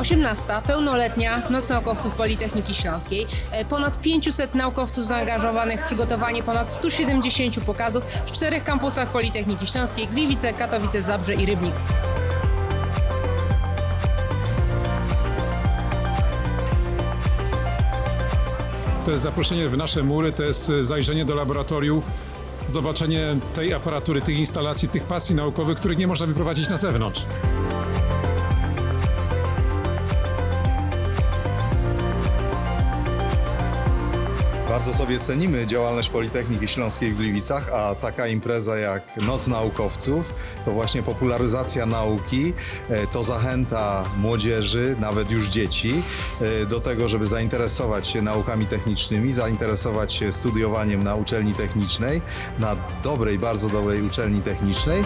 18. Pełnoletnia Noc Naukowców Politechniki Śląskiej. E, Ponad 500 naukowców zaangażowanych w przygotowanie ponad 170 pokazów w czterech kampusach Politechniki Śląskiej Gliwice, Katowice, Zabrze i Rybnik. To jest zaproszenie w nasze mury, to jest e, zajrzenie do laboratoriów, zobaczenie tej aparatury, tych instalacji, tych pasji naukowych, których nie można wyprowadzić na zewnątrz. Bardzo sobie cenimy działalność Politechniki Śląskiej w Gliwicach, a taka impreza jak Noc Naukowców to właśnie popularyzacja nauki, e, to zachęta młodzieży, nawet już dzieci, e, do tego, żeby zainteresować się naukami technicznymi, zainteresować się studiowaniem na uczelni technicznej, na dobrej, bardzo dobrej uczelni technicznej.